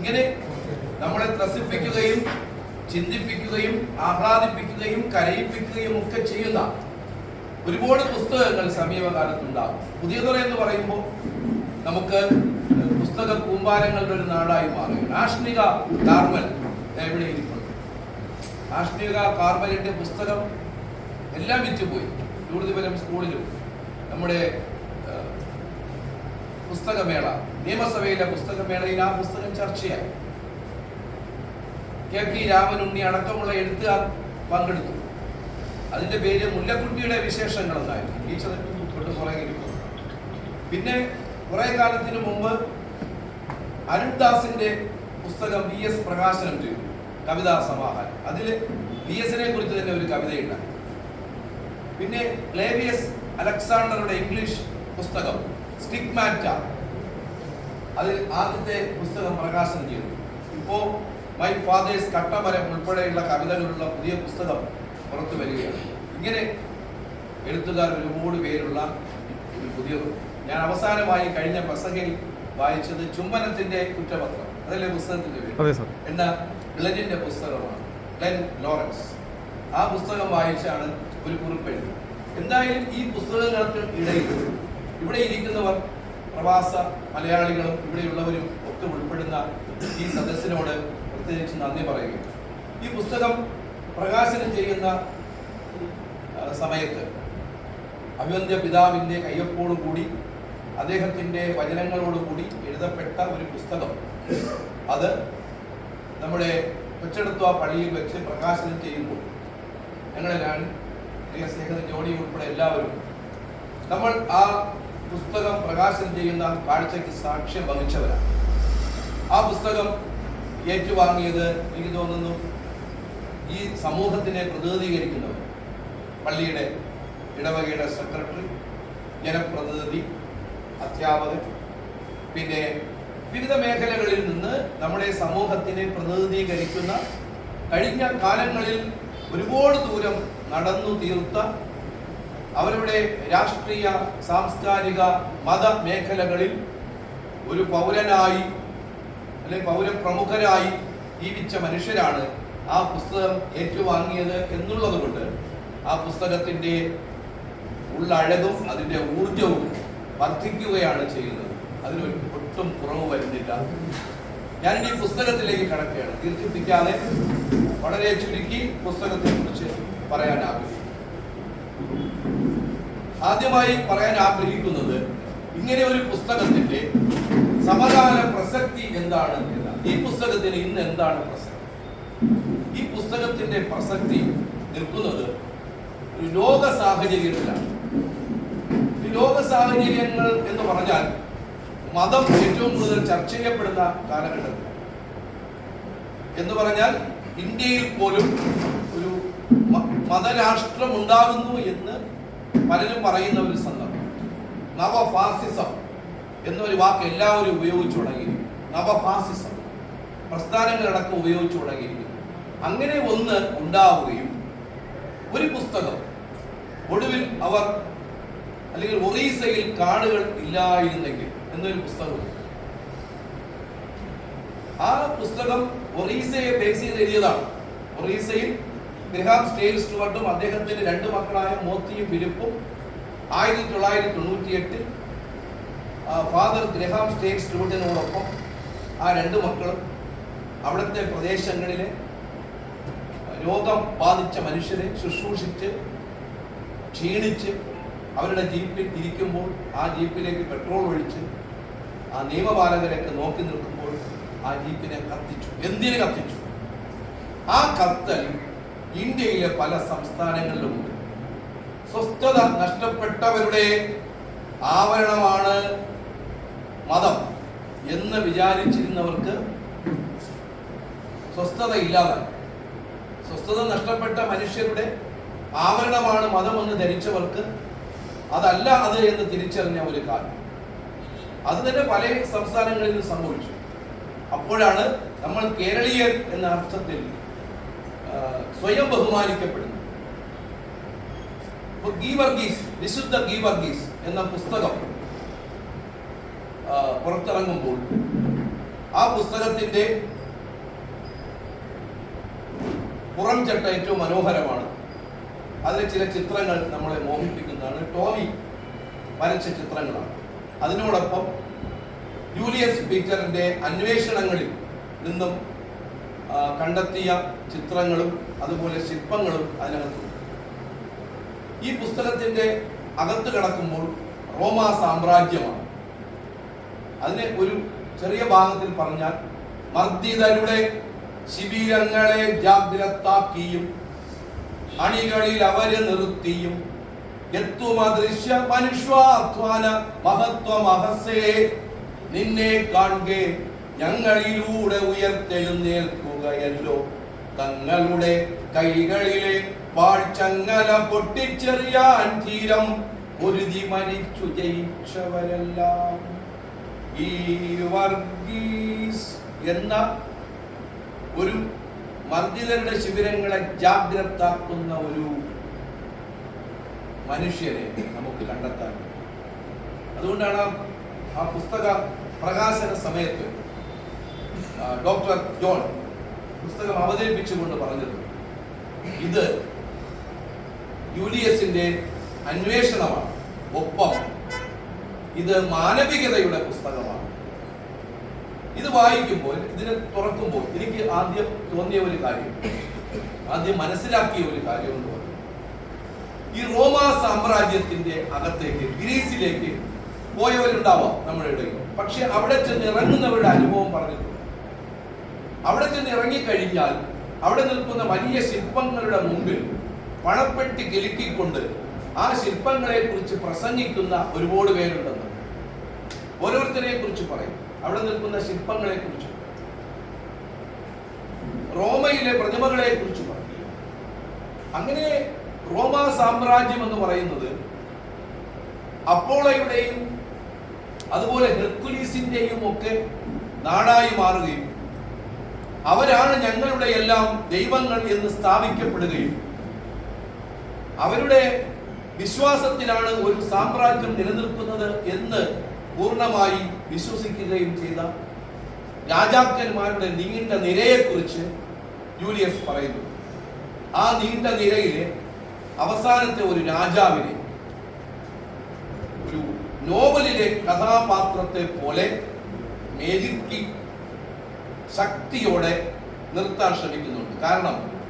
ഇങ്ങനെ നമ്മളെ ത്രസിപ്പിക്കുകയും ചിന്തിപ്പിക്കുകയും ആഹ്ലാദിപ്പിക്കുകയും കരയിപ്പിക്കുകയും ഒക്കെ ചെയ്യുന്ന ഒരുപാട് പുസ്തകങ്ങൾ സമീപകാലത്തുണ്ടാകും. പുതിയ തുറ എന്ന് പറയുമ്പോൾ നമുക്ക് പുസ്തക കൂമ്പാരങ്ങളുടെ ഒരു നാടായി മാറി ആഷ്മിക കാർമൽ എവിടെ ആഷ്മിക കാർമലിന്റെ പുസ്തകം എല്ലാം വിറ്റുപോയി. യൂർദിപുരം സ്കൂളിലും നമ്മുടെ പുസ്തകമേള നിയമസഭയിലെ പുസ്തകമേളയിൽ ആ പുസ്തകം ചർച്ചയായി കെ പി രാമനുണ്ണി അടക്കമുള്ള എഴുത്തുകാർ പങ്കെടുത്തു. അതിന്റെ പേര് മുല്ലക്കുട്ടിയുടെ വിശേഷങ്ങൾ എന്നായിരുന്നു ടീച്ചർ തൊട്ട് പുറകിലിരിക്കുന്നു പിന്നെ കുറെ കാലത്തിന് മുമ്പ് അരുൺദാസിന്റെ പുസ്തകം വി എസ് പ്രകാശനം ചെയ്തു. കവിതാ സമാഹാരം. അതിൽ വി എസിനെ കുറിച്ച് തന്നെ ഒരു കവിതയുണ്ടായി പിന്നെ ക്ലേവിയസ് അലക്സാണ്ടറുടെ ഇംഗ്ലീഷ് പുസ്തകം സ്റ്റിഗ്മാറ്റ. അതിൽ ആദ്യത്തെ പുസ്തകം പ്രകാശനം ചെയ്തു. ഇപ്പോ മൈ ഫാദേഴ്സ് കട്ടമരം ഉൾപ്പെടെയുള്ള കവിതകളുള്ള പുതിയ പുസ്തകം പുറത്തു വരികയാണ്. ഇങ്ങനെ എഴുത്തുകാർ ഒരുപാട് പേരുള്ള ഒരു പുതിയ ഞാൻ അവസാനമായി കഴിഞ്ഞ പ്രസംഗയിൽ വായിച്ചത് ചുംബനത്തിന്റെ കുറ്റപത്രം. അതല്ലേ പുസ്തകത്തിന്റെ പേര്? എന്ന ഗ്ലെനിന്റെ പുസ്തകമാണ്. Glen Lawrence. ആ പുസ്തകം വായിച്ചാണ് ഒരു കുറിപ്പ് എഴുതി എന്തായാലും ഈ പുസ്തകങ്ങൾക്ക് ഇടയിൽ ഇവിടെ ഇരിക്കുന്നവർ പ്രവാസ മലയാളികളും ഇവിടെയുള്ളവരും ഒക്കെ ഉൾപ്പെടുന്ന ഈ സദസ്സിനോട് പ്രത്യേകിച്ച് നന്ദി പറയുകയാണ്. ഈ പുസ്തകം പ്രകാശനം ചെയ്യുന്ന സമയത്ത് അഭിവന്ധ്യ പിതാവിന്റെ കയ്യൊപ്പോടുകൂടി അദ്ദേഹത്തിന്റെ വചനങ്ങളോടുകൂടി എഴുതപ്പെട്ട ഒരു പുസ്തകം. അത് നമ്മുടെ കൊച്ചെടുത്ത പള്ളിയിൽ വെച്ച് പ്രകാശനം ചെയ്യുമ്പോൾ ഞങ്ങളെ ഞാൻ പ്രിയ സ്നേഹിതൻ ജോണി ഉൾപ്പെടെ എല്ലാവരും നമ്മൾ ആ പുസ്തകം പ്രകാശനം ചെയ്യുന്ന കാഴ്ചയ്ക്ക് സാക്ഷ്യം വഹിച്ചവരാണ്. ആ പുസ്തകം ഏറ്റുവാങ്ങിയത് എനിക്ക് തോന്നുന്നു ഈ സമൂഹത്തിനെ പ്രതിനിധീകരിക്കുന്നവർ. പള്ളിയുടെ ഇടവകയുടെ സെക്രട്ടറി ജനപ്രതിനിധി അധ്യാപകൻ പിന്നെ വിവിധ മേഖലകളിൽ നിന്ന് നമ്മുടെ സമൂഹത്തിനെ പ്രതിനിധീകരിക്കുന്ന കഴിഞ്ഞ കാലങ്ങളിൽ ഒരുപാട് ദൂരം നടന്നു തീർത്ത അവരുടെ രാഷ്ട്രീയ സാംസ്കാരിക മത മേഖലകളിൽ ഒരു പൗരനായി അല്ലെങ്കിൽ പൗരപ്രമുഖരായി ജീവിച്ച മനുഷ്യരാണ് ആ പുസ്തകം ഏറ്റുവാങ്ങിയത് എന്നുള്ളത് കൊണ്ട് ആ പുസ്തകത്തിന്റെ ഉള്ളഴകും അതിന്റെ ഊർജവും വർദ്ധിക്കുകയാണ് ചെയ്യുന്നത്. അതിനൊരു ഒട്ടും കുറവ് വരുന്നില്ല. ഞാൻ ഈ പുസ്തകത്തിലേക്ക് കടക്കുകയാണ്. ദീർഘിപ്പിക്കാതെ വളരെ ചുരുക്കി പുസ്തകത്തെ കുറിച്ച് പറയാൻ ആദ്യമായി പറയാൻ ആഗ്രഹിക്കുന്നത് ഇങ്ങനെ ഒരു പുസ്തകത്തിന്റെ സമകാല പ്രസക്തി എന്താണ് ഈ പുസ്തകത്തിന് ഇന്ന് എന്താണ് പ്രസക്തി? ഈ പുസ്തകത്തിന്റെ പ്രസക്തി നിൽക്കുന്നത് ലോക സാഹചര്യത്തിലാണ്. ലോക സാഹചര്യങ്ങൾ എന്ന് പറഞ്ഞാൽ മതം ഏറ്റവും കൂടുതൽ ചർച്ച ചെയ്യപ്പെടുന്ന കാലഘട്ടത്തിൽ എന്ന് പറഞ്ഞാൽ ഇന്ത്യയിൽ പോലും ഒരു മതരാഷ്ട്രം ഉണ്ടാകുന്നു എന്ന് പലരും പറയുന്ന ഒരു സന്ദർഭം. നവഫാസിസം എന്നൊരു വാക്ക് എല്ലാവരും ഉപയോഗിച്ചു തുടങ്ങിയിരിക്കും നവഫാസിസം. പ്രസ്ഥാനങ്ങളടക്കം ഉപയോഗിച്ചു തുടങ്ങിയിരിക്കുന്നു. അങ്ങനെ ഒന്ന് ഉണ്ടാവുകയും ഒരു പുസ്തകം ഒടുവിൽ അവർ അല്ലെങ്കിൽ ഒറീസയിൽ കാടുകൾ ഇല്ലായിരുന്നെങ്കിൽ എന്നൊരു പുസ്തകം ആ പുസ്തകം ഒറീസയെ ബേസ് ചെയ്ത് എഴുതിയതാണ്. ഒറീസയിൽ ഗ്രഹാം സ്റ്റേൽ സ്റ്റുവർട്ടും അദ്ദേഹത്തിന്റെ രണ്ട് മക്കളായ മോത്തിയും ഫിലിപ്പും ആയിരത്തി തൊള്ളായിരത്തി തൊണ്ണൂറ്റി എട്ടിൽ ഫാദർ ഗ്രഹാം സ്റ്റേൽ സ്റ്റുവർട്ടിനോടൊപ്പം ആ രണ്ട് മക്കളും അവിടുത്തെ പ്രദേശങ്ങളിലെ രോഗം ബാധിച്ച മനുഷ്യരെ ശുശ്രൂഷിച്ച് ക്ഷീണിച്ച് അവരുടെ ജീപ്പിൽ ഇരിക്കുമ്പോൾ ആ ജീപ്പിലേക്ക് പെട്രോൾ ഒഴിച്ച് ആ നിയമപാലകരൊക്കെ നോക്കി നിൽക്കുമ്പോൾ ആ ജീപ്പിനെ കത്തിച്ചു. എന്തിനെ കത്തിച്ചു? ആ കത്തൽ ഇന്ത്യയിലെ പല സംസ്ഥാനങ്ങളിലുമുണ്ട്. സ്വസ്ഥത നഷ്ടപ്പെട്ടവരുടെ ആവരണമാണ് മതം എന്ന് വിചാരിച്ചിരുന്നവർക്ക് സ്വസ്ഥത ഇല്ലാതായി. സ്വസ്ഥത നഷ്ടപ്പെട്ട മനുഷ്യരുടെ ആവരണമാണ് മതമെന്ന് ധരിച്ചവർക്ക് അതല്ല അത് എന്ന് തിരിച്ചറിഞ്ഞ ഒരു കാലം. അത് തന്നെ പല സംസ്ഥാനങ്ങളിൽ സംഭവിച്ചു. അപ്പോഴാണ് നമ്മൾ കേരളീയർ എന്ന അർത്ഥത്തിൽ സ്വയം ബഹുമാനിക്കപ്പെടുന്നു. ഗീവർഗീസ് വിശുദ്ധ ഗീവർഗീസ് എന്ന പുസ്തകം പുറത്തിറങ്ങുമ്പോൾ ആ പുസ്തകത്തിന്റെ പുറം ചട്ട ഏറ്റവും മനോഹരമാണ്. അതിലെ ചില ചിത്രങ്ങൾ നമ്മളെ മോഹിപ്പിക്കുന്നതാണ്. ടോമി വരച്ച ചിത്രങ്ങളാണ്. അതിനോടൊപ്പം ജൂലിയസ് പീറ്ററിന്റെ അന്വേഷണങ്ങളിൽ നിന്നും കണ്ടെത്തിയ ചിത്രങ്ങളും അതുപോലെ ശില്പങ്ങളും അതിനകത്തുണ്ട്. ഈ പുസ്തകത്തിന്റെ അകത്ത് കിടക്കുമ്പോൾ റോമാ സാമ്രാജ്യമാണ്. അതിനെ ഒരു ചെറിയ ഭാഗത്തിൽ പറഞ്ഞാൽ മർദ്ദിതരുടെ ശിബിരങ്ങളെ ജാഗ്രതാക്കിയും അണികളിൽ അവരെ നിർത്തിയും. എത്തുമദൃശ്യ മനുഷ്യാധ്വാന മഹത്വമഹസേ നിന്നെ കാണുക ഞങ്ങളിലൂടെ ഉയർത്തെഴുന്നേൽക്കുകയല്ലോ തങ്ങളുടെ കൈകളിലെ പാഴ്ചങ്ങല പൊട്ടിച്ചെറിയാൻ തീരം പൊരുതി മരിച്ചു ജയിച്ചവരെല്ലാം. ഈ വർഗീസ് എന്ന ഒരു മർദ്ദിതരുടെ ശിബിരങ്ങളെ ജാഗ്രതാക്കുന്ന ഒരു മനുഷ്യരെ നമുക്ക് കണ്ടെത്താൻ അതുകൊണ്ടാണ് ആ പുസ്തക പ്രകാശന സമയത്ത് ഡോക്ടർ ജോൺ പുസ്തകം അവതരിപ്പിച്ചുകൊണ്ട് പറഞ്ഞത് ഇത് യൂലിയസിന്റെ അന്വേഷണമാണ്. ഒപ്പം ഇത് മാനവികതയുടെ പുസ്തകമാണ്. ഇത് വായിക്കുമ്പോൾ ഇതിനെ തുറക്കുമ്പോൾ എനിക്ക് ആദ്യം തോന്നിയ ഒരു കാര്യം ആദ്യം മനസ്സിലാക്കിയ ഒരു കാര്യം എന്ന് പറഞ്ഞു ഈ റോമ സാമ്രാജ്യത്തിന്റെ അകത്തേക്ക് ഗ്രീസിലേക്ക് പോയവരുണ്ടാവാം നമ്മുടെ ഇടയിൽ. പക്ഷെ അവിടെ ചെന്ന് ഇറങ്ങുന്നവരുടെ അനുഭവം പറഞ്ഞിട്ടുണ്ട്. അവിടെ ചെന്ന് ഇറങ്ങിക്കഴിഞ്ഞാൽ അവിടെ നിൽക്കുന്ന വലിയ ശില്പങ്ങളുടെ മുമ്പിൽ പണപ്പെട്ടി കിലുക്കിക്കൊണ്ട് ആ ശില്പങ്ങളെ കുറിച്ച് പ്രസംഗിക്കുന്ന ഒരുപാട് പേരുണ്ടെന്ന് ഓരോരുത്തരെ കുറിച്ച് പറയും. അവിടെ നിൽക്കുന്ന ശില്പങ്ങളെ കുറിച്ച് റോമയിലെ പ്രതിമകളെ കുറിച്ച് പറയും. അങ്ങനെ റോമ സാമ്രാജ്യം എന്ന് പറയുന്നത് അപ്പോളയുടെയും അതുപോലെ ഹെർക്കുലീസിന്റെയും ഒക്കെ നാടായി മാറുകയും അവരാണ് ഞങ്ങളുടെ എല്ലാം ദൈവങ്ങൾ എന്ന് സ്ഥാപിക്കപ്പെടുകയും അവരുടെ വിശ്വാസത്തിലാണ് ഒരു സാമ്രാജ്യം നിലനിൽക്കുന്നത് എന്ന് പൂർണമായി വിശ്വസിക്കുകയും ചെയ്ത രാജാക്കന്മാരുടെ നീണ്ട നിരയെക്കുറിച്ച് ജൂലിയസ് പറയുന്നു. ആ നീണ്ട നിരയിലെ അവസാനത്തെ ഒരു രാജാവിനെ ഒരു നോവലിലെ കഥാപാത്രത്തെ പോലെ മെരുക്കി ശക്തിയോടെ നിർത്താൻ ശ്രമിക്കുന്നുണ്ട്. കാരണം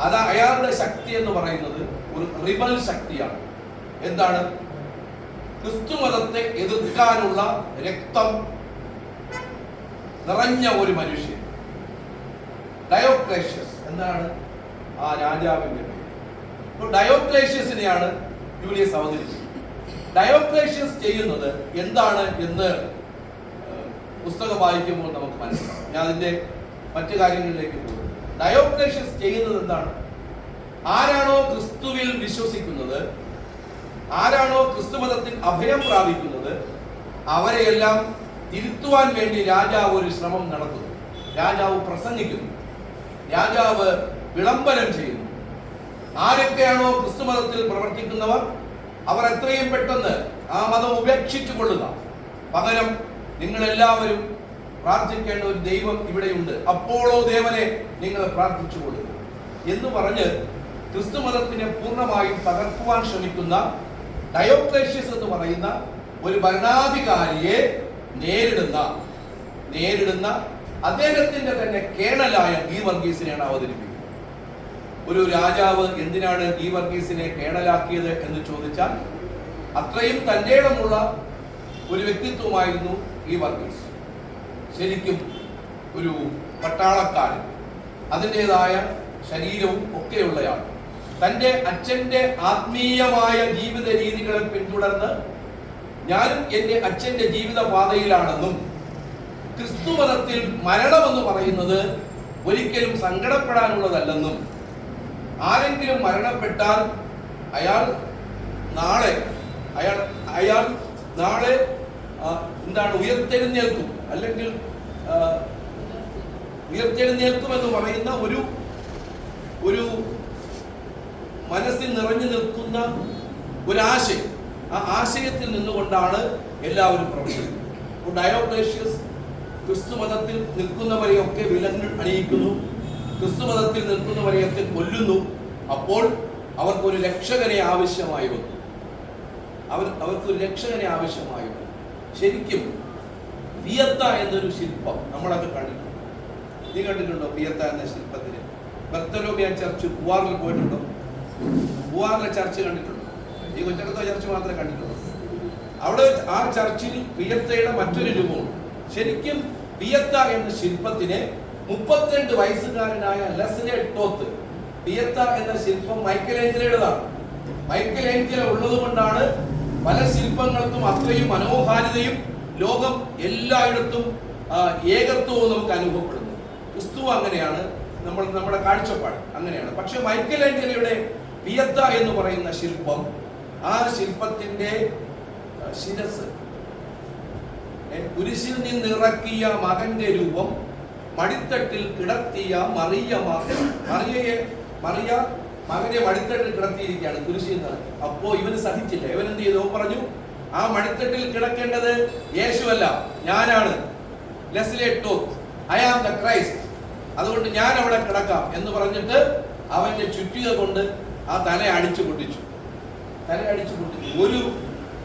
അത് അയാളുടെ ശക്തി എന്ന് പറയുന്നത് ഒരു റിബൽ ശക്തിയാണ്. എന്താണ്? ക്രിസ്തുമതത്തെ എതിർക്കാനുള്ള രക്തം നിറഞ്ഞ ഒരു മനുഷ്യൻ. ഡയോക്ലേഷ്യസ് എന്താണ്? ആ രാജാവിന്റെ പേര്. ഡയോക്ലേഷ്യസിനെയാണ് ജൂലിയസ് അവതരിപ്പിക്കുന്നത് ഡയോക്ലേഷ്യസ് ചെയ്യുന്നത് എന്താണ് എന്ന് പുസ്തകം വായിക്കുമ്പോൾ നമുക്ക് മനസ്സിലാവും. ഞാൻ അതിന്റെ മറ്റു കാര്യങ്ങളിലേക്ക് പോകും ഡയോക്ലേഷ്യസ് ചെയ്യുന്നത് എന്താണ്? ആരാണോ ക്രിസ്തുവിൽ വിശ്വസിക്കുന്നത് ആരാണോ ക്രിസ്തുമതത്തിൽ അഭയം പ്രാപിക്കുന്നത് അവരെയെല്ലാം തിരുത്തുവാൻ വേണ്ടി രാജാവ് ഒരു ശ്രമം നടത്തുന്നു. രാജാവ് പ്രസംഗിക്കുന്നു. രാജാവ് വിളംബരം ചെയ്യുന്നു. ആരൊക്കെയാണോ ക്രിസ്തുമതത്തിൽ പ്രവർത്തിക്കുന്നവർ അവർ എത്രയും പെട്ടെന്ന് ആ മതം ഉപേക്ഷിച്ചു കൊള്ളുക. പകരം നിങ്ങൾ എല്ലാവരും പ്രാർത്ഥിക്കേണ്ട ഒരു ദൈവം ഇവിടെയുണ്ട്. അപ്പോളോ ദേവനെ നിങ്ങൾ പ്രാർത്ഥിച്ചു കൊള്ളുക എന്ന് പറഞ്ഞ് ക്രിസ്തു മതത്തിനെ പൂർണമായും തകർക്കുവാൻ ശ്രമിക്കുന്ന ഡയോക്ലേഷ്യസ് എന്ന് പറയുന്ന ഒരു ഭരണാധികാരിയെ നേരിടുന്ന നേരിടുന്ന അദ്ദേഹത്തിന്റെ തന്നെ കേണലായ ഗീ വർഗീസിനെയാണ് അവതരിപ്പിക്കുന്നത്. ഒരു രാജാവ് എന്തിനാണ് ഗീ വർഗീസിനെ കേണലാക്കിയത് എന്ന് ചോദിച്ചാൽ അത്രയും തന്റേടമുള്ള ഒരു വ്യക്തിത്വമായിരുന്നു ഈ വർഗീസ് ശരിക്കും ഒരു പട്ടാളക്കാരൻ. അതിന്റെതായ ശരീരവും ഒക്കെയുള്ളയാൾ. തന്റെ അച്ഛന്റെ ആത്മീയമായ ജീവിത രീതികളെ പിന്തുടർന്ന് ഞാനും എന്റെ അച്ഛന്റെ ജീവിതപാതയിലാണെന്നും ക്രിസ്തു മതത്തിൽ മരണമെന്ന് പറയുന്നത് ഒരിക്കലും സങ്കടപ്പെടാനുള്ളതല്ലെന്നും ആരെങ്കിലും മരണപ്പെട്ടാൽ അയാൾ നാളെ അയാൾ അയാൾ നാളെ എന്താണ് ഉയർത്തെഴുന്നേൽക്കും? അല്ലെങ്കിൽ ഉയർത്തെഴുന്നേൽക്കും എന്ന് പറയുന്ന ഒരു ഒരു മനസ്സിൽ നിറഞ്ഞു നിൽക്കുന്ന ഒരാശയം. ആ ആശയത്തിൽ നിന്നുകൊണ്ടാണ് എല്ലാവരും പ്രവർത്തിക്കുന്നത്. അപ്പോൾ ഡയോക്ലേഷ്യസ് ക്രിസ്തു മതത്തിൽ നിൽക്കുന്നവരെയൊക്കെ വിലങ്ങ് അണിയിക്കുന്നു. ക്രിസ്തു മതത്തിൽ നിൽക്കുന്നവരെയൊക്കെ കൊല്ലുന്നു. അപ്പോൾ അവർക്കൊരു രക്ഷകനെ ആവശ്യമായി വന്നു. അവർ അവർക്കൊരു രക്ഷകനെ ആവശ്യമായി വന്നു. ശരിക്കും വിയത്ത എന്നൊരു ശില്പം നമ്മളത് കണ്ടിട്ടുണ്ട്. നീ കണ്ടിട്ടുണ്ടോ? വിയത്ത എന്ന ശില്പത്തിന് ബർത്തലോമിയ ചർച്ച് പൂവാറിൽ പോയിട്ടുണ്ടോ? പൂവാറിലെ ചർച്ച് കണ്ടിട്ടുണ്ടോ? ഈ കൊച്ചടത്ത ചർച്ച് മാത്രമേ കണ്ടിട്ടുള്ളൂ. അവിടെ ആ ചർച്ചിൽ പിയത്തയുടെ മറ്റൊരു രൂപമുണ്ട്. ശരിക്കും പിയത്ത എന്ന ശില്പത്തിനെ മുപ്പത്തിരണ്ട് വയസ്സുകാരനായ ലെസ്ലെ ടോത്ത് പിയത്ത എന്ന ശില്പം മൈക്കൽ ഏഞ്ചലയുടേതാണ് മൈക്കൽ ഏഞ്ചല ഉള്ളത് കൊണ്ടാണ് പല ശില്പങ്ങൾക്കും അത്രയും മനോഹാരിതയും ലോകം എല്ലായിടത്തും ഏകത്വവും നമുക്ക് അനുഭവപ്പെടുന്നു ക്രിസ്തു അങ്ങനെയാണ് നമ്മൾ നമ്മുടെ കാഴ്ചപ്പാട് അങ്ങനെയാണ്. പക്ഷെ മൈക്കൽ വിയത്ത എന്ന് പറയുന്ന ശില്പം ആ ശില്പത്തിന്റെ ശിരസ് കുരിശിൽ നിന്നിറക്കിയ മകന്റെ രൂപം മടിത്തട്ടിൽ കിടത്തിയ മറിയ മകൻ മറിയയെ മറിയ മകനെ മടിത്തട്ടിൽ കിടത്തിയിരിക്കുകയാണ് കുരിശിൽ നിന്ന് അപ്പോ ഇവന് സഹിച്ചില്ല. ഇവൻ എന്ത് ചെയ്തു? പറഞ്ഞു ആ മടിത്തട്ടിൽ കിടക്കേണ്ടത് യേശുവല്ല ഞാനാണ്. Leslie talk I am the Christ അതുകൊണ്ട് ഞാൻ അവിടെ കിടക്കാം. എന്ന് പറഞ്ഞിട്ട് അവന്റെ ചുറ്റിക കൊണ്ട് ആ തല അടിച്ചു പൊട്ടിച്ചു. തല അടിച്ചു പൊട്ടിച്ചു. ഒരു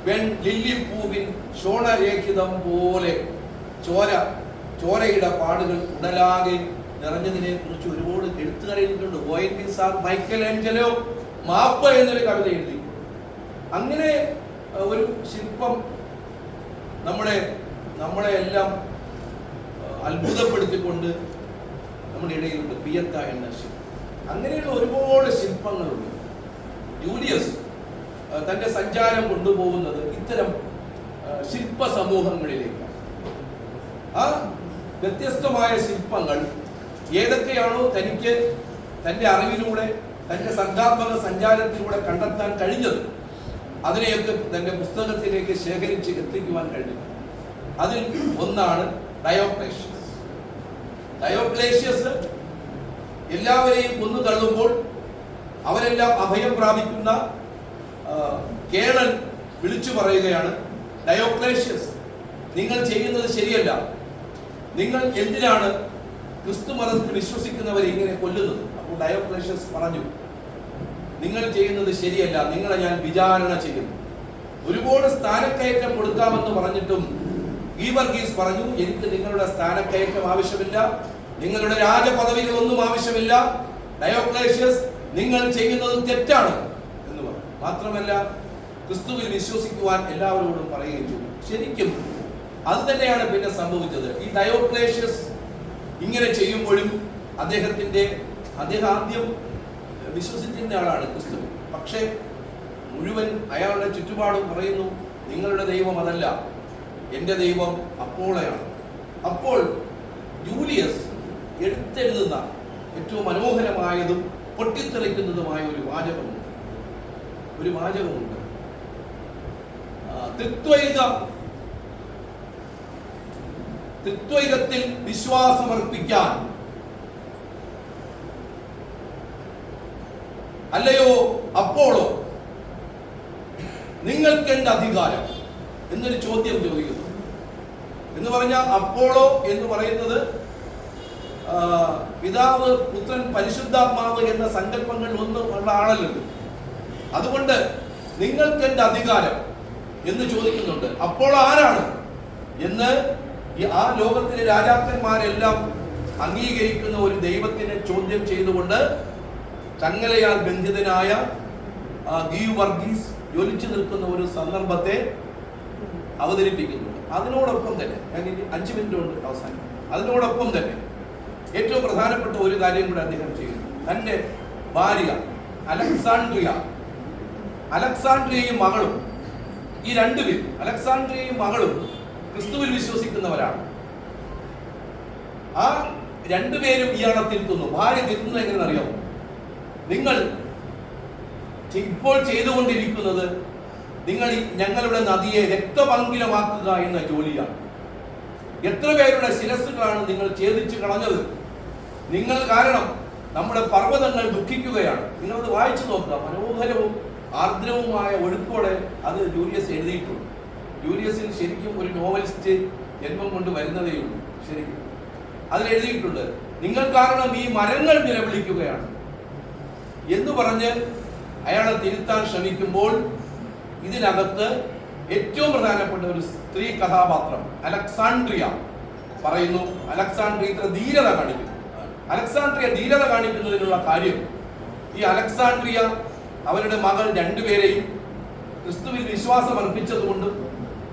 പെൺ ലില്ലിപ്പൂവിൻ ശോണരേഖിതം പോലെ ചോര ചോരയുടെ പാടുകൾ ഉടലാകെ നിറഞ്ഞതിനെ കുറിച്ച് ഒരുപാട് എഴുത്തുകാരെഴുതിയിട്ടുണ്ട് O N sir Michelangelo മാപ്പ് എന്നൊരു കവിത എഴുതി. അങ്ങനെ ഒരു ശില്പം നമ്മുടെ നമ്മളെ എല്ലാം അത്ഭുതപ്പെടുത്തിക്കൊണ്ട് നമ്മുടെ ഇടയിലുണ്ട് പിയത്ത എന്ന ശില്പം. അങ്ങനെയുള്ള ഒരുപാട് ശില്പങ്ങളുണ്ട്. ജൂലിയസ് തന്റെ സഞ്ചാരം കൊണ്ടുപോകുന്നത് ഇത്തരം ശില്പ സമൂഹങ്ങളിലേക്കാണ് ആ വ്യത്യസ്തമായ ശില്പങ്ങൾ ഏതൊക്കെയാണോ തനിക്ക് തന്റെ അറിവിലൂടെ തന്റെ സർഗാത്മക സഞ്ചാരത്തിലൂടെ കണ്ടെത്താൻ കഴിഞ്ഞത് അതിനെയൊക്കെ തന്റെ പുസ്തകത്തിലേക്ക് ശേഖരിച്ച് എത്തിക്കുവാൻ കഴിഞ്ഞു. അതിൽ ഒന്നാണ് ഡയോക്ലേഷ്യസ്. ഡയോക്ലേഷ്യസ് എല്ലാവരെയും കൊന്നു തള്ളുമ്പോൾ അവരെല്ലാം അഭയം പ്രാപിക്കുന്ന കേണൻ വിളിച്ചു പറയുകയാണ് ഡയോക്ലേഷ്യസ് നിങ്ങൾ ചെയ്യുന്നത് ശരിയല്ല. നിങ്ങൾ എന്തിനാണ് ക്രിസ്തു മതത്തിൽ വിശ്വസിക്കുന്നവരെ ഇങ്ങനെ കൊല്ലുന്നത് അപ്പോൾ ഡയോക്ലേഷ്യസ് പറഞ്ഞു നിങ്ങൾ ചെയ്യുന്നത് ശരിയല്ല. നിങ്ങളെ ഞാൻ വിചാരണ ചെയ്യുന്നു ഒരുപാട് സ്ഥാനക്കയറ്റം കൊടുക്കാമെന്ന് പറഞ്ഞിട്ടും ഈ വർഗീസ് പറഞ്ഞു എനിക്ക് നിങ്ങളുടെ സ്ഥാനക്കയറ്റം ആവശ്യമില്ല. നിങ്ങളുടെ രാജപദവികളൊന്നും ആവശ്യമില്ല. ഡയോക്ലേഷ്യസ് നിങ്ങൾ ചെയ്യുന്നത് തെറ്റാണ്. എന്ന് പറഞ്ഞു. മാത്രമല്ല ക്രിസ്തുവിൽ വിശ്വസിക്കുവാൻ എല്ലാവരോടും പറയുകയും ചെയ്തു. ശരിക്കും അത് തന്നെയാണ് പിന്നെ സംഭവിച്ചത്. ഈ ഡയോക്ലേഷ്യസ് ഇങ്ങനെ ചെയ്യുമ്പോഴും അദ്ദേഹത്തിന്റെ അദ്ദേഹം ആദ്യം വിശ്വസിക്കുന്ന ആളാണ് ക്രിസ്തു. പക്ഷേ മുഴുവൻ അയാളുടെ ചുറ്റുപാടും പറയുന്നു നിങ്ങളുടെ ദൈവം അതല്ല. എന്റെ ദൈവം അപ്പോളയാണ്. അപ്പോൾ ജൂലിയസ് എടുത്തെഴുതുന്ന ഏറ്റവും മനോഹരമായതും പൊട്ടിത്തെറിക്കുന്നതുമായ ഒരു വാചകമുണ്ട്. ഒരു വാചകമുണ്ട്. ആ, ത്രിത്വൈക ത്രിത്വൈകത്തിൽ വിശ്വാസമർപ്പിക്കാൻ. അല്ലയോ? അപ്പോളോ? നിങ്ങൾക്ക് എന്ത് അധികാരം എന്നൊരു ചോദ്യം ചോദിക്കുന്നു. എന്ന് പറഞ്ഞാൽ അപ്പോളോ എന്ന് പറയുന്നത് പിതാവ് പുത്രൻ പരിശുദ്ധാത്മാവ് എന്ന സങ്കല്പങ്ങൾ ഒന്നും ഉള്ള ആളല്ലോ അതുകൊണ്ട് നിങ്ങൾക്ക് എന്ത് അധികാരം എന്ന് ചോദിക്കുന്നുണ്ട്. അപ്പോൾ ആരാണ്? എന്ന് ഈ ആ ലോകത്തിലെ രാജാക്കന്മാരെല്ലാം അംഗീകരിക്കുന്ന ഒരു ദൈവത്തിനെ ചോദ്യം ചെയ്തുകൊണ്ട് ചങ്ങലയാൽ ബന്ധിതനായ ഗീവ് വർഗീസ് ജ്വലിച്ചു നിൽക്കുന്ന ഒരു സന്ദർഭത്തെ അവതരിപ്പിക്കുന്നു. അതിനോടൊപ്പം തന്നെ ഞാൻ ഇനി അഞ്ച് മിനിറ്റ് കൊണ്ട് അവസാനം അതിനോടൊപ്പം തന്നെ ഏറ്റവും പ്രധാനപ്പെട്ട ഒരു കാര്യം കൂടെ അദ്ദേഹം ചെയ്യുന്നു. തന്റെ ഭാര്യ അലക്സാണ്ട്രിയ അലക്സാണ്ട്രിയയും മകളും ഈ രണ്ടുപേരും അലക്സാണ്ട്രിയയും മകളും ക്രിസ്തുവിൽ വിശ്വസിക്കുന്നവരാണ്. ആ രണ്ടുപേരും ഇയാളെ തിരുത്തുന്നു. ഭാര്യ തിരുത്തുന്നത് എങ്ങനെയെന്ന് അറിയാമോ നിങ്ങൾ ഇപ്പോൾ ചെയ്തുകൊണ്ടിരിക്കുന്നത് നിങ്ങൾ ഞങ്ങളുടെ നദിയെ രക്തപങ്കിലമാക്കുക എന്ന ജോലിയാണ്. എത്ര പേരുടെ ശിരസ്സുകളാണ് നിങ്ങൾ ഛേദിച്ചു കളഞ്ഞത്? നിങ്ങൾ കാരണം നമ്മുടെ പർവതങ്ങൾ ദുഃഖിക്കുകയാണ്. നിങ്ങളത് വായിച്ചു നോക്കുക. മനോഹരവും ആർദ്രവുമായ ഒഴുക്കോടെ അത് ജൂലിയസ് എഴുതിയിട്ടുണ്ട്. ജൂലിയസിൽ ശരിക്കും ഒരു നോവലിസ്റ്റ് ജന്മം കൊണ്ട് വരുന്നതേ ഉള്ളൂ ശരിക്കും. അതിൽ എഴുതിയിട്ടുണ്ട് നിങ്ങൾ കാരണം ഈ മരങ്ങൾ നിലവിളിക്കുകയാണ്. എന്ന് പറഞ്ഞ് അയാളെ തിരുത്താൻ ശ്രമിക്കുമ്പോൾ ഇതിനകത്ത് ഏറ്റവും പ്രധാനപ്പെട്ട ഒരു സ്ത്രീ കഥാപാത്രം അലക്സാണ്ട്രിയ പറയുന്നു. അലക്സാണ്ട്രിയ ഇത്ര ധീരത കാണിക്കുന്നു. അലക്സാണ്ട്രിയ ധീരത കാണിക്കുന്നതിനുള്ള കാര്യം ഈ അലക്സാണ്ട്രിയ അവരുടെ മകൾ രണ്ടുപേരെയും ക്രിസ്തുവിൽ വിശ്വാസം അർപ്പിച്ചതുകൊണ്ടും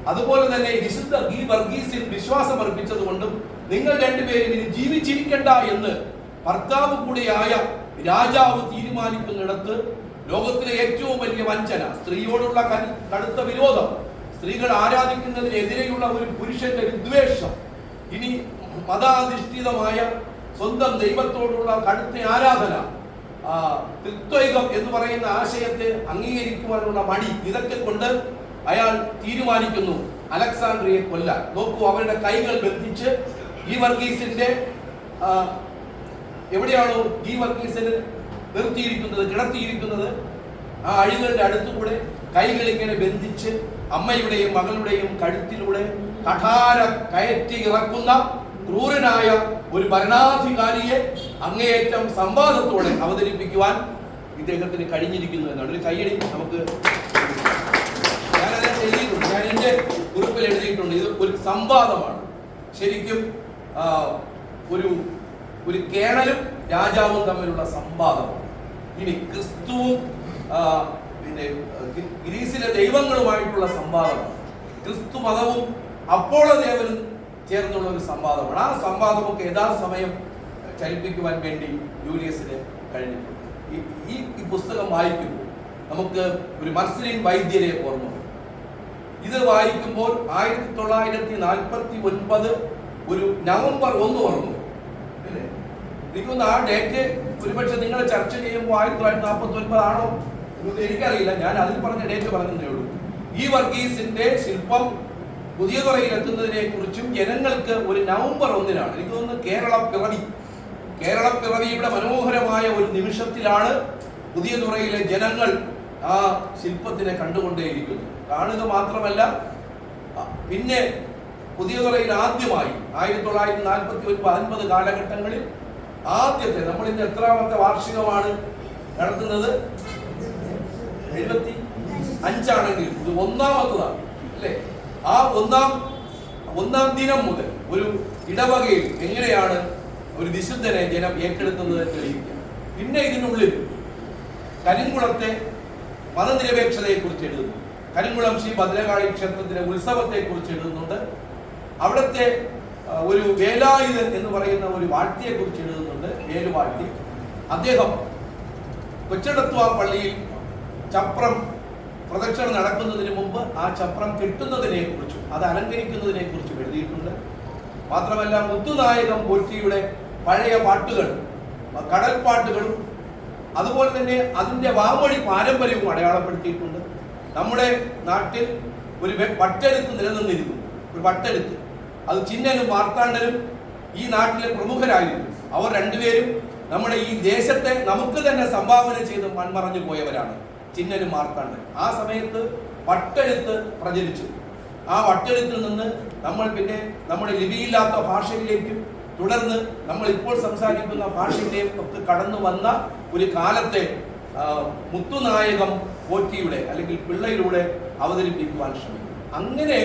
അതുപോലെ തന്നെ വിശുദ്ധ ഗീ വർഗീസിൽ വിശ്വാസം അർപ്പിച്ചതുകൊണ്ടും നിങ്ങൾ രണ്ടുപേരും ഇനി ജീവിച്ചിരിക്കണ്ട എന്ന് ഭർത്താവ് കൂടിയായ രാജാവ് തീരുമാനിക്കുന്നിടത്ത് ലോകത്തിലെ ഏറ്റവും വലിയ വഞ്ചന സ്ത്രീയോടുള്ള കടുത്ത വിരോധം സ്ത്രീകൾ ആരാധിക്കുന്നതിനെതിരെയുള്ള ഒരു പുരുഷന്റെ വിദ്വേഷം ഇനി മതാധിഷ്ഠിതമായ സ്വന്തം ദൈവത്തോടുള്ള കടുത്ത ആരാധന ത്രിത്വൈകം എന്ന് പറയുന്ന ആശയത്തെ അംഗീകരിക്കുവാനുള്ള മടി ഇതൊക്കെ കൊണ്ട് അയാൾ തീരുമാനിക്കുന്നു. അലക്സാണ്ട്രിയെ കൊല്ലാൻ. നോക്കൂ അവരുടെ കൈകൾ ബന്ധിച്ച് ഈ വർഗീസിന്റെ എവിടെയാണോ ഈ വർഗീസിന് നിർത്തിയിരിക്കുന്നത് കിടത്തിയിരിക്കുന്നത്? ആ അഴികളുടെ അടുത്തുകൂടെ കൈകൾ ഇങ്ങനെ ബന്ധിച്ച് അമ്മയുടെയും മകളുടെയും കഴുത്തിലൂടെ കഠാര കയറ്റി ഇറക്കുന്ന ക്രൂരനായ ഒരു ഭരണാധികാരിയെ അങ്ങേയറ്റം സംവാദത്തോടെ അവതരിപ്പിക്കുവാൻ ഇദ്ദേഹത്തിന് കഴിഞ്ഞിരിക്കുന്നു എന്നാണ്. ഒരു കൈയടി നമുക്ക് ഞാൻ കുറിപ്പിൽ എഴുതിയിട്ടുണ്ട്. ഇത് ഒരു സംവാദമാണ്. ശരിക്കും ഒരു ഒരു കേണലും രാജാവും തമ്മിലുള്ള സംവാദമാണ്. ഇനി ക്രിസ്തുവും പിന്നെ ഗ്രീസിലെ ദൈവങ്ങളുമായിട്ടുള്ള സംവാദമാണ്. ക്രിസ്തു മതവും അപ്പോളോ ദേവനും ചേർന്നുള്ള ഒരു സംവാദമാണ്. ആ സംവാദമൊക്കെ യഥാസമയം ചലിപ്പിക്കുവാൻ വേണ്ടി ജൂലിയസിന് കഴിഞ്ഞിട്ടുണ്ട്. ഈ- ഈ പുസ്തകം വായിക്കുമ്പോൾ നമുക്ക് ഒരു മർസലിൻ വൈദ്യരെ ഓർമ്മ. ഇത് വായിക്കുമ്പോൾ ആയിരത്തി തൊള്ളായിരത്തി നാൽപ്പത്തി ഒൻപത് ഒരു നവംബർ ഒന്ന് ഓർമ്മ വരും. അല്ലേ? എനിക്ക് തോന്നുന്നു ആ ഡേറ്റ് ഒരുപക്ഷെ നിങ്ങൾ ചർച്ച ചെയ്യുമ്പോൾ ആയിരത്തി തൊള്ളായിരത്തി നാൽപ്പത്തി ഒൻപത് ആണോ എന്നൊന്നും എനിക്കറിയില്ല. ഞാൻ അതിൽ പറഞ്ഞ ഡേറ്റ് പറഞ്ഞതേ ഉള്ളൂ. ഈ വർഗീസിന്റെ ശില്പം പുതിയ തുറയിൽ എത്തുന്നതിനെ കുറിച്ചും ജനങ്ങൾക്ക് ഒരു നവംബർ ഒന്നിനാണ്. എനിക്ക് തോന്നുന്നു കേരള പിറവി കേരള പിറവിയുടെ മനോഹരമായ ഒരു നിമിഷത്തിലാണ് പുതിയ തുറയിലെ ജനങ്ങൾ ആ ശില്പത്തിനെ കണ്ടുകൊണ്ടേയിരിക്കുന്നത്. കാണുക മാത്രമല്ല പിന്നെ പുതിയ തുറയിൽ ആദ്യമായി ആയിരത്തി തൊള്ളായിരത്തി നാൽപ്പത്തി ഒൻപത് അൻപത് കാലഘട്ടങ്ങളിൽ ആദ്യത്തെ നമ്മൾ ഇന്ന് എത്രാമത്തെ വാർഷികമാണ് നടത്തുന്നത്? എഴുപത്തി അഞ്ചാണെങ്കിൽ ഇത് ഒന്നാമത്തതാണ് അല്ലേ? ആ ഒന്നാം ഒന്നാം ദിനം മുതൽ ഒരു ഇടവകയിൽ എങ്ങനെയാണ് ഒരു വിശുദ്ധനെ ജനം ഏറ്റെടുക്കുന്നത് തെളിയിക്കുക. പിന്നെ ഇതിനുള്ളിൽ കരിങ്കുളത്തെ മതനിരപേക്ഷതയെ കുറിച്ച് എഴുതുന്നു. കരിങ്കുളം ശ്രീ ഭദ്രകാളി ക്ഷേത്രത്തിലെ ഉത്സവത്തെ കുറിച്ച് എഴുതുന്നുണ്ട്. അവിടുത്തെ ഒരു വേലായുധൻ എന്ന് പറയുന്ന ഒരു വാഴ്ത്തിയെ കുറിച്ച് എഴുതുന്നുണ്ട് വേലുവാഴ്ത്തി. അദ്ദേഹം കൊച്ചടത്തുവ പള്ളിയിൽ ചപ്രം പ്രദക്ഷിണം നടക്കുന്നതിന് മുമ്പ് ആ ചപ്രം കെട്ടുന്നതിനെ കുറിച്ചും അത് അലങ്കരിക്കുന്നതിനെ കുറിച്ചും എഴുതിയിട്ടുണ്ട്. മാത്രമല്ല മുത്തുനായകം പോറ്റിയുടെ പഴയ പാട്ടുകൾ കടൽപ്പാട്ടുകളും അതുപോലെ തന്നെ അതിന്റെ വാമൊഴി പാരമ്പര്യവും അടയാളപ്പെടുത്തിയിട്ടുണ്ട്. നമ്മുടെ നാട്ടിൽ ഒരു വട്ടെഴുത്ത് നിലനിന്നിരുന്നു ഒരു വട്ടെഴുത്ത്. അത് ചിന്നനും മാർത്താണ്ഡനും ഈ നാട്ടിലെ പ്രമുഖരായിരുന്നു. അവർ രണ്ടുപേരും നമ്മുടെ ഈ ദേശത്തെ നമുക്ക് തന്നെ സംഭാവന ചെയ്ത് മൺമറഞ്ഞു പോയവരാണ്. ചിന്നനും മാർത്താണ്ഡൻ ആ സമയത്ത് വട്ടെഴുത്ത് പ്രചരിച്ചു. ആ വട്ടെഴുത്തിൽ നിന്ന് നമ്മൾ പിന്നെ നമ്മുടെ ലിപിയില്ലാത്ത ഭാഷയിലേക്കും തുടർന്ന് നമ്മൾ ഇപ്പോൾ സംസാരിക്കുന്ന ഭാഷയിലേക്കും ഒക്കെ കടന്നു വന്ന ഒരു കാലത്തെ മുത്തുനായകം പോറ്റിയുടെ അല്ലെങ്കിൽ പിള്ളയിലൂടെ അവതരിപ്പിക്കുവാൻ ശ്രമിക്കും. അങ്ങനെ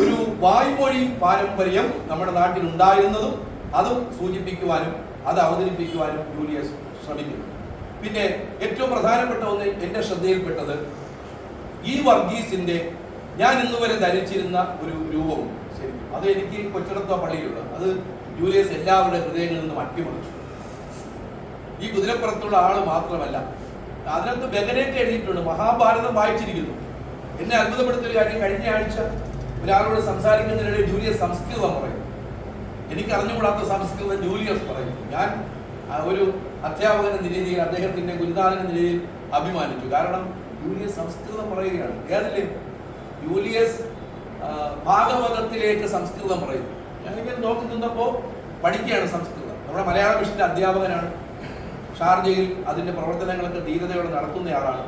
ഒരു വായ്മൊഴി പാരമ്പര്യം നമ്മുടെ നാട്ടിൽ ഉണ്ടായിരുന്നതും അതും സൂചിപ്പിക്കുവാനും അത് അവതരിപ്പിക്കുവാനും ജൂലിയസ് ശ്രമിക്കുന്നു. പിന്നെ ഏറ്റവും പ്രധാനപ്പെട്ട ഒന്ന് എന്റെ ശ്രദ്ധയിൽപ്പെട്ടത് ഈ വർഗീസിന്റെ ഞാൻ ഇന്നുവരെ ധരിച്ചിരുന്ന ഒരു രൂപവും ശരിക്കും. അത് എനിക്ക് കൊച്ചിടത്ത പള്ളിയിലുള്ള അത് ജൂലിയസ് എല്ലാവരുടെ ഹൃദയങ്ങളിൽ നിന്നും അട്ടിമറിച്ചു. ഈ കുതിരപ്പുറത്തുള്ള ആൾ മാത്രമല്ല അതിനകത്ത് ബഗനയൊക്കെ എഴുതിയിട്ടുണ്ട്. മഹാഭാരതം വായിച്ചിരിക്കുന്നു. എന്നെ അത്ഭുതപ്പെടുത്തിയ കാര്യം കഴിഞ്ഞ ആഴ്ച ഒരാളോട് സംസാരിക്കുന്നതിനിടെ ജൂലിയസ് സംസ്കൃതം പറയും എനിക്ക് അറിഞ്ഞുകൂടാത്ത സംസ്കൃതം ജൂലിയസ് പറയും ഞാൻ ഒരു അധ്യാപകൻ എന്ന രീതിയിൽ അദ്ദേഹത്തിന്റെ ഗുരുനാഥൻ എന്ന രീതിയിൽ അഭിമാനിച്ചു. കാരണം ജൂലിയസ് സംസ്കൃതം പറയുകയാണ്. ഏതല്ലേ ജൂലിയസ് ഭാഗവതത്തിലേക്ക് സംസ്കൃതം പറയും ഞാനിങ്ങനെ നോക്കി നിന്നപ്പോൾ പഠിക്കുകയാണ് സംസ്കൃതം. നമ്മുടെ മലയാള മിഷന്റെ അധ്യാപകനാണ്. ഷാർജയിൽ അതിന്റെ പ്രവർത്തനങ്ങളൊക്കെ ധീരതയോടെ നടത്തുന്നയാളാണ്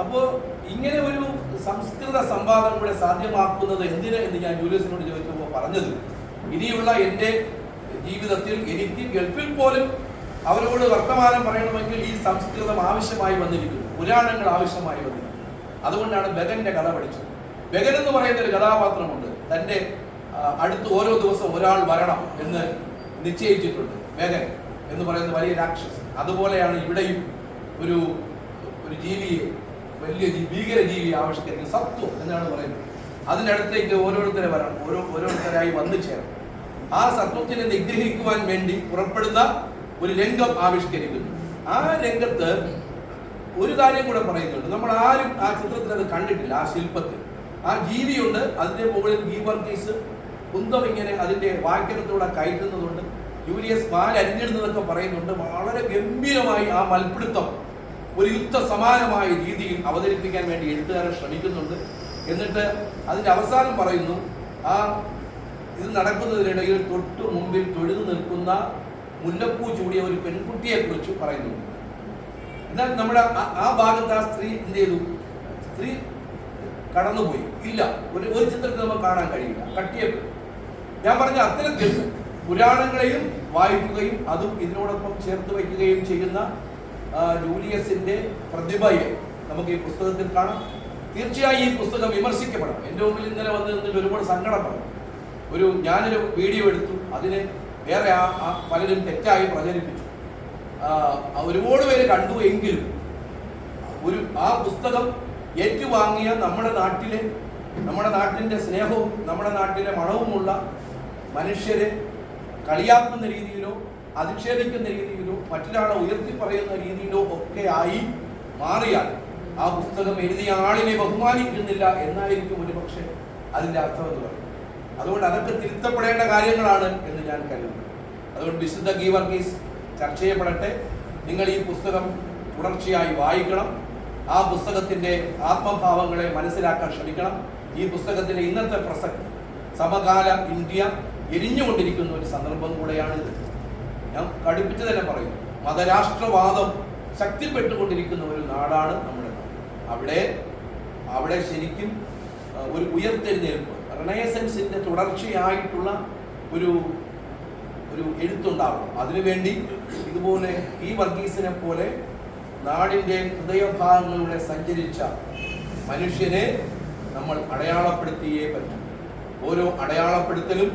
അപ്പോൾ ഇങ്ങനെ ഒരു സംസ്കൃത സംവാദം കൂടെ സാധ്യമാക്കുന്നത് എന്തിന് എന്ന് ഞാൻ ജൂലിയസിനോട് ചോദിച്ചപ്പോൾ പറഞ്ഞത് ഇനിയുള്ള എന്റെ ജീവിതത്തിൽ എനിക്ക് ഗൾഫിൽ പോലും അവരോട് വർത്തമാനം പറയണമെങ്കിൽ ഈ സംസ്കൃതം ആവശ്യമായി വന്നിരിക്കുന്നു. പുരാണങ്ങൾ ആവശ്യമായി വന്നിരിക്കുന്നു. അതുകൊണ്ടാണ് ബഗന്റെ കഥ പഠിച്ചത്. ബഗൻ എന്ന് പറയുന്ന ഒരു കഥാപാത്രമുണ്ട്. തന്റെ അടുത്ത് ഓരോ ദിവസം ഒരാൾ വരണം എന്ന് നിശ്ചയിച്ചിട്ടുണ്ട് ബഗൻ എന്ന് പറയുന്ന വലിയ രാക്ഷസൻ. അതുപോലെയാണ് ഇവിടെയും ഒരു ഒരു ജീവിയെ വലിയ ഭീകര ജീവിയെ ആവിഷ്കരിക്കുന്നത് സത്വം എന്നാണ് പറയുന്നത്. അതിനടുത്തേക്ക് ഓരോരുത്തരെ വരണം ഓരോ ഓരോരുത്തരായി വന്നു ചേരണം. ആ സത്വത്തിനെ നിഗ്രഹിക്കുവാൻ വേണ്ടി പുറപ്പെടുന്ന ഒരു രംഗം ആവിഷ്കരിക്കുന്നു. ആ രംഗത്ത് ഒരു കാര്യം കൂടെ പറയുന്നുണ്ട്. നമ്മൾ ആരും ആ ചിത്രത്തിൽ അത് കണ്ടിട്ടില്ല ആ ശില്പത്തിൽ. ആ ജീവിയുണ്ട് അതിന്റെ മുകളിൽ ഗീവർഗീസ് കുന്തം ഇങ്ങനെ അതിന്റെ വാക്യത്തിലൂടെ പാൽ അരിഞ്ഞിടുന്നതൊക്കെ പറയുന്നുണ്ട്. വളരെ ഗംഭീരമായി ആ മൽപിടുത്തം ഒരു യുദ്ധ സമാനമായ രീതിയിൽ അവതരിപ്പിക്കാൻ വേണ്ടി എഴുത്തുകാരൻ ശ്രമിക്കുന്നുണ്ട്. എന്നിട്ട് അതിന്റെ അവസാനം പറയുന്നു ആ ഇത് നടക്കുന്നതിനിടയിൽ തൊട്ട് മുമ്പിൽ തൊഴുതു നിൽക്കുന്ന മുല്ലപ്പൂ ചൂടിയ ഒരു പെൺകുട്ടിയെ കുറിച്ച് പറയുന്നുണ്ട്. എന്നാൽ നമ്മുടെ ആ- ആ ഭാഗത്ത് ആ സ്ത്രീ എന്ത് ചെയ്തു? സ്ത്രീ കടന്നുപോയി. ഇല്ല ഒരു ഒരു ചിത്രത്തിൽ നമുക്ക് കാണാൻ കഴിയില്ല. കട്ടിയപ്പോൾ ഞാൻ പറഞ്ഞ അത്തരത്തിൽ പുരാണങ്ങളെയും വായിക്കുകയും അതും ഇതിനോടൊപ്പം ചേർത്ത് വയ്ക്കുകയും ചെയ്യുന്ന ജൂലിയസിന്റെ പ്രതിഭയെ നമുക്ക് ഈ പുസ്തകത്തിൽ കാണാം. തീർച്ചയായും ഈ പുസ്തകം വിമർശിക്കപ്പെടാം എന്റെ മുമ്പിൽ ഇന്നലെ വന്ന് നിന്നിട്ട് ഒരുപാട് സങ്കടപ്പെടും ഒരു ഞാനൊരു വീഡിയോ എടുത്തു. അതിന് വേറെ ആ പലരും തെറ്റായി പ്രചരിപ്പിച്ചു. ഒരുപാട് പേര് കണ്ടു എങ്കിലും ഒരു ആ പുസ്തകം ഏറ്റുവാങ്ങിയ നമ്മുടെ നാട്ടിലെ നമ്മുടെ നാട്ടിന്റെ സ്നേഹവും നമ്മുടെ നാട്ടിലെ മണവുമുള്ള മനുഷ്യരെ കളിയാക്കുന്ന രീതിയിലോ അധിക്ഷേപിക്കുന്ന രീതിയിലോ മറ്റൊരാളെ ഉയർത്തി പറയുന്ന രീതിയിലോ ഒക്കെ ആയി മാറിയാൽ ആ പുസ്തകം എഴുതിയ ആളിനെ ബഹുമാനിക്കുന്നില്ല എന്നായിരിക്കും ഒരു പക്ഷേ അതിന്റെ അർത്ഥം എന്ന് പറയുന്നത്. അതുകൊണ്ട് അതൊക്കെ തിരുത്തപ്പെടേണ്ട കാര്യങ്ങളാണ് എന്ന് ഞാൻ കരുതുന്നു. അതുകൊണ്ട് വിശുദ്ധ ഗീവർഗീസ് ചർച്ച ചെയ്യപ്പെടട്ടെ. നിങ്ങൾ ഈ പുസ്തകം തുടർച്ചയായി വായിക്കണം. ആ പുസ്തകത്തിന്റെ ആത്മഭാവങ്ങളെ മനസ്സിലാക്കാൻ ശ്രമിക്കണം. ഈ പുസ്തകത്തിന്റെ ഇന്നത്തെ പ്രസക്തി സമകാല ഇന്ത്യ എരിഞ്ഞുകൊണ്ടിരിക്കുന്ന ഒരു സന്ദർഭം കൂടെയാണിത്. ഞാൻ കടുപ്പിച്ച് തന്നെ പറയുന്നു മതരാഷ്ട്രവാദം ശക്തിപ്പെട്ടുകൊണ്ടിരിക്കുന്ന ഒരു നാടാണ് നമ്മുടെ അവിടെ അവിടെ ശരിക്കും ഒരു ഉയർത്തെഴുന്നേൽപ്പ് റിനയസൻസിന്റെ തുടർച്ചയായിട്ടുള്ള ഒരു ഒരു എഴുത്തുണ്ടാവും അതിനുവേണ്ടി ഇതുപോലെ ഈ വർഗീസിനെ പോലെ നാടിന്റെ ഹൃദയഭാഗങ്ങളിലൂടെ സഞ്ചരിച്ച മനുഷ്യനെ നമ്മൾ അടയാളപ്പെടുത്തിയേ പറ്റും. ഓരോ അടയാളപ്പെടുത്തലും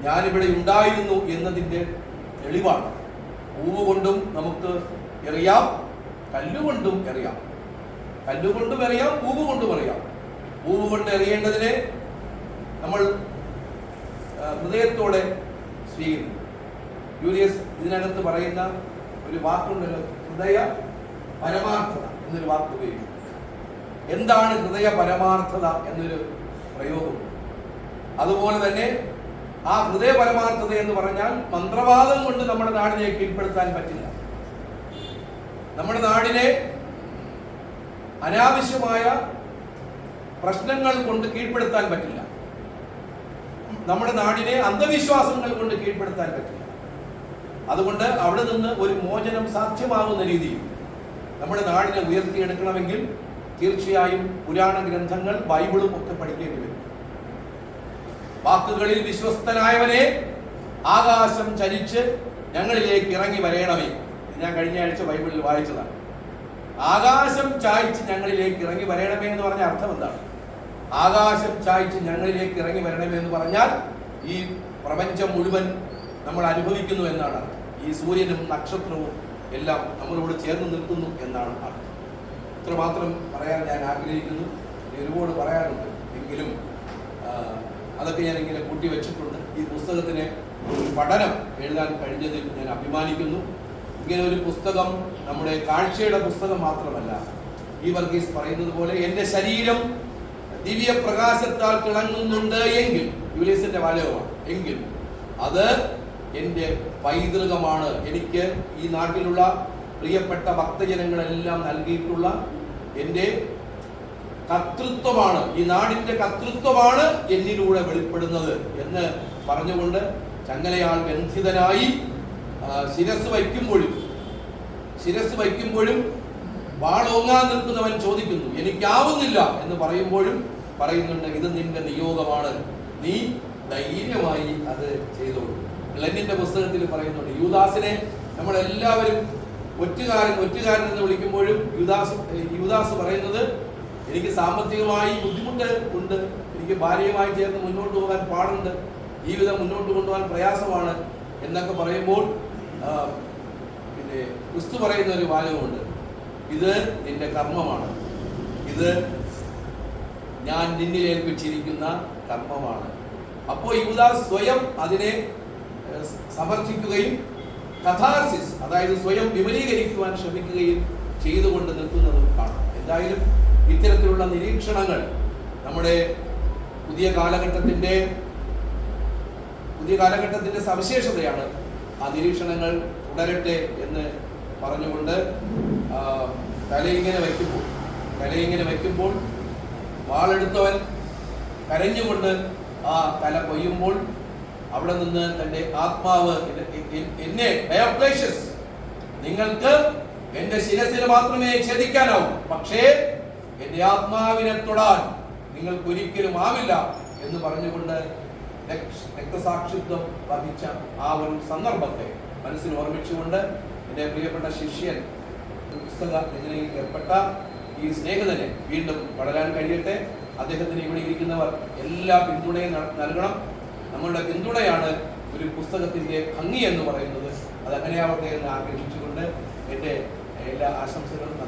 ഞാനിവിടെ ഉണ്ടായിരുന്നു എന്നതിന്റെ തെളിവാണ്. പൂവുകൊണ്ടും നമുക്ക് എറിയാം കല്ലുകൊണ്ടും എറിയാം. കല്ലുകൊണ്ടും എറിയാം പൂവുകൊണ്ടും എറിയാം. പൂവ് കൊണ്ട് എറിയേണ്ടതിനെ നമ്മൾ ഹൃദയത്തോടെ സ്വീകരിക്കും. യൂലിയസ് ഇതിനകത്ത് പറയുന്ന ഒരു വാക്കുണ്ടല്ലോ ഹൃദയ പരമാർത്ഥത എന്നൊരു വാക്ക് ഉപയോഗിക്കും. എന്താണ് ഹൃദയ പരമാർത്ഥത എന്നൊരു പ്രയോഗം അതുപോലെ തന്നെ ആ ഹൃദയ പരമാർത്ഥത എന്ന് പറഞ്ഞാൽ മന്ത്രവാദം കൊണ്ട് നമ്മുടെ നാടിനെ കീഴ്പ്പെടുത്താൻ പറ്റില്ല. നമ്മുടെ നാടിനെ അനാവശ്യമായ പ്രശ്നങ്ങൾ കൊണ്ട് കീഴ്പ്പെടുത്താൻ പറ്റില്ല. നമ്മുടെ നാടിനെ അന്ധവിശ്വാസങ്ങൾ കൊണ്ട് കീഴ്പ്പെടുത്താൻ പറ്റില്ല. അതുകൊണ്ട് അവിടെ നിന്ന് ഒരു മോചനം സാധ്യമാകുന്ന രീതിയിൽ നമ്മുടെ നാടിനെ ഉയർത്തിയെടുക്കണമെങ്കിൽ തീർച്ചയായും പുരാണ ഗ്രന്ഥങ്ങൾ ബൈബിളും ഒക്കെ പഠിക്കേണ്ടി വരും. വാക്കുകളിൽ വിശ്വസ്തനായവനെ ആകാശം ചരിച്ച് ഞങ്ങളിലേക്ക് ഇറങ്ങി വരയണമേ ഞാൻ കഴിഞ്ഞ ആഴ്ച ബൈബിളിൽ വായിച്ചതാണ്. ആകാശം ചായ്ച്ച് ഞങ്ങളിലേക്ക് ഇറങ്ങി വരയണമേ എന്ന് പറഞ്ഞ അർത്ഥം എന്താണ്? ആകാശം ചായ്ച്ച് ഞങ്ങളിലേക്ക് ഇറങ്ങി വരണമേ എന്ന് പറഞ്ഞാൽ ഈ പ്രപഞ്ചം മുഴുവൻ നമ്മൾ അനുഭവിക്കുന്നു എന്നാണ് ഈ സൂര്യനും നക്ഷത്രവും എല്ലാം നമ്മളോട് ചേർന്ന് നിൽക്കുന്നു എന്നാണ് അർത്ഥം. ഇത്രമാത്രം പറയാൻ ഞാൻ ആഗ്രഹിക്കുന്നു. ഒരുപാട് പറയാനുണ്ട്. എങ്കിലും അതൊക്കെ ഞാൻ ഇങ്ങനെ കൂട്ടി വെച്ചിട്ടുണ്ട്. ഈ പുസ്തകത്തിന് പഠനം എഴുതാൻ കഴിഞ്ഞതിൽ ഞാൻ അഭിമാനിക്കുന്നു. ഇങ്ങനെ ഒരു പുസ്തകം നമ്മുടെ കാഴ്ചയുടെ പുസ്തകം മാത്രമല്ല ഈ വർഗീസ് പറയുന്നത് പോലെ എന്റെ ശരീരം ദിവ്യ പ്രകാശത്താൽ തിളങ്ങുന്നുണ്ട് എങ്കിൽ യുലീസിന്റെ വാചകമാണ് എങ്കിൽ അത് എന്റെ പൈതൃകമാണ്. എനിക്ക് ഈ നാട്ടിലുള്ള പ്രിയപ്പെട്ട ഭക്തജനങ്ങളെല്ലാം നൽകിയിട്ടുള്ള എന്റെ കർത്തൃത്വമാണ്. ഈ നാടിന്റെ കർത്തൃത്വമാണ് എന്നിലൂടെ വെളിപ്പെടുന്നത് എന്ന് പറഞ്ഞുകൊണ്ട് ചങ്ങലയാൾ ബന്ധിതനായി ശിരസ് വയ്ക്കുമ്പോഴും ശിരസ് വയ്ക്കുമ്പോഴും വാളോങ്ങാൻ നിൽക്കുന്നവൻ ചോദിക്കുന്നു എനിക്കാവുന്നില്ല എന്ന് പറയുമ്പോഴും പറയുന്നുണ്ട് ഇത് നിന്റെ നിയോഗമാണ്. നീ ധൈര്യമായി അത് ചെയ്തോളൂ. ലെനിന്റെ പുസ്തകത്തിൽ പറയുന്നുണ്ട് യുദാസിനെ നമ്മൾ എല്ലാവരും ഒറ്റുകാരൻ ഒറ്റുകാരൻ എന്ന് വിളിക്കുമ്പോഴും യുദാസ് യുദാസ് പറയുന്നത് എനിക്ക് സാമ്പത്തികമായി ബുദ്ധിമുട്ട് ഉണ്ട്. എനിക്ക് ഭാര്യയുമായി ചേർന്ന് മുന്നോട്ട് പോകാൻ പാടുണ്ട്. ജീവിതം മുന്നോട്ട് കൊണ്ടുപോകാൻ പ്രയാസമാണ് എന്നൊക്കെ പറയുമ്പോൾ പിന്നെ ക്രിസ്തു പറയുന്ന ഒരു വാചകമുണ്ട്. ഇത് നിന്റെ കർമ്മമാണ്. ഇത് ഞാൻ നിന്നിൽ ഏൽപ്പിച്ചിരിക്കുന്ന കർമ്മമാണ്. അപ്പോൾ യൂദാസ് സ്വയം അതിനെ സമർത്ഥിക്കുകയും കഥാർസിസ് അതായത് സ്വയം വിപുലീകരിക്കുവാൻ ശ്രമിക്കുകയും ചെയ്തുകൊണ്ട് നിൽക്കുന്നതും കാണാം. എന്തായാലും ഇത്തരത്തിലുള്ള നിരീക്ഷണങ്ങൾ നമ്മുടെ പുതിയ കാലഘട്ടത്തിന്റെ പുതിയ കാലഘട്ടത്തിന്റെ സവിശേഷതയാണ് ആ നിരീക്ഷണങ്ങൾ തുടരട്ടെ എന്ന് പറഞ്ഞുകൊണ്ട് കലയിങ്ങനെ വയ്ക്കുമ്പോൾ തലയിങ്ങനെ വയ്ക്കുമ്പോൾ വാളെടുത്തവൻ കരഞ്ഞുകൊണ്ട് ആ തല കൊയ്യുമ്പോൾ അവിടെ നിന്ന് തന്റെ ആത്മാവ് എന്നെ ഡയോക്ലേഷ്യസ് നിങ്ങൾക്ക് എന്റെ ശിരസിന് മാത്രമേ ഛേദിക്കാനാവൂ. പക്ഷേ എന്റെ ആത്മാവിനെ തൊടാൻ നിങ്ങൾക്ക് ഒരിക്കലും ആവില്ല എന്ന് പറഞ്ഞുകൊണ്ട് രക്തസാക്ഷിത്വം വഹിച്ച ആ ഒരു സന്ദർഭത്തെ മനസ്സിൽ ഓർമ്മിച്ചുകൊണ്ട് എന്റെ പ്രിയപ്പെട്ട ശിഷ്യൻ പുസ്തക രചനയിൽ ഏർപ്പെട്ട ഈ സ്നേഹിതനെ വീണ്ടും വളരാൻ കഴിയട്ടെ. അദ്ദേഹത്തിന് ഇവിടെ ഇരിക്കുന്നവർ എല്ലാ പിന്തുണയും നൽ- നൽകണം. നമ്മളുടെ പിന്തുണയാണ് ഒരു പുസ്തകത്തിന്റെ ഭംഗി എന്ന് പറയുന്നത്. അതങ്ങനെയാവട്ടെ എന്ന് ആഗ്രഹിച്ചുകൊണ്ട് എന്റെ എല്ലാ ആശംസകളും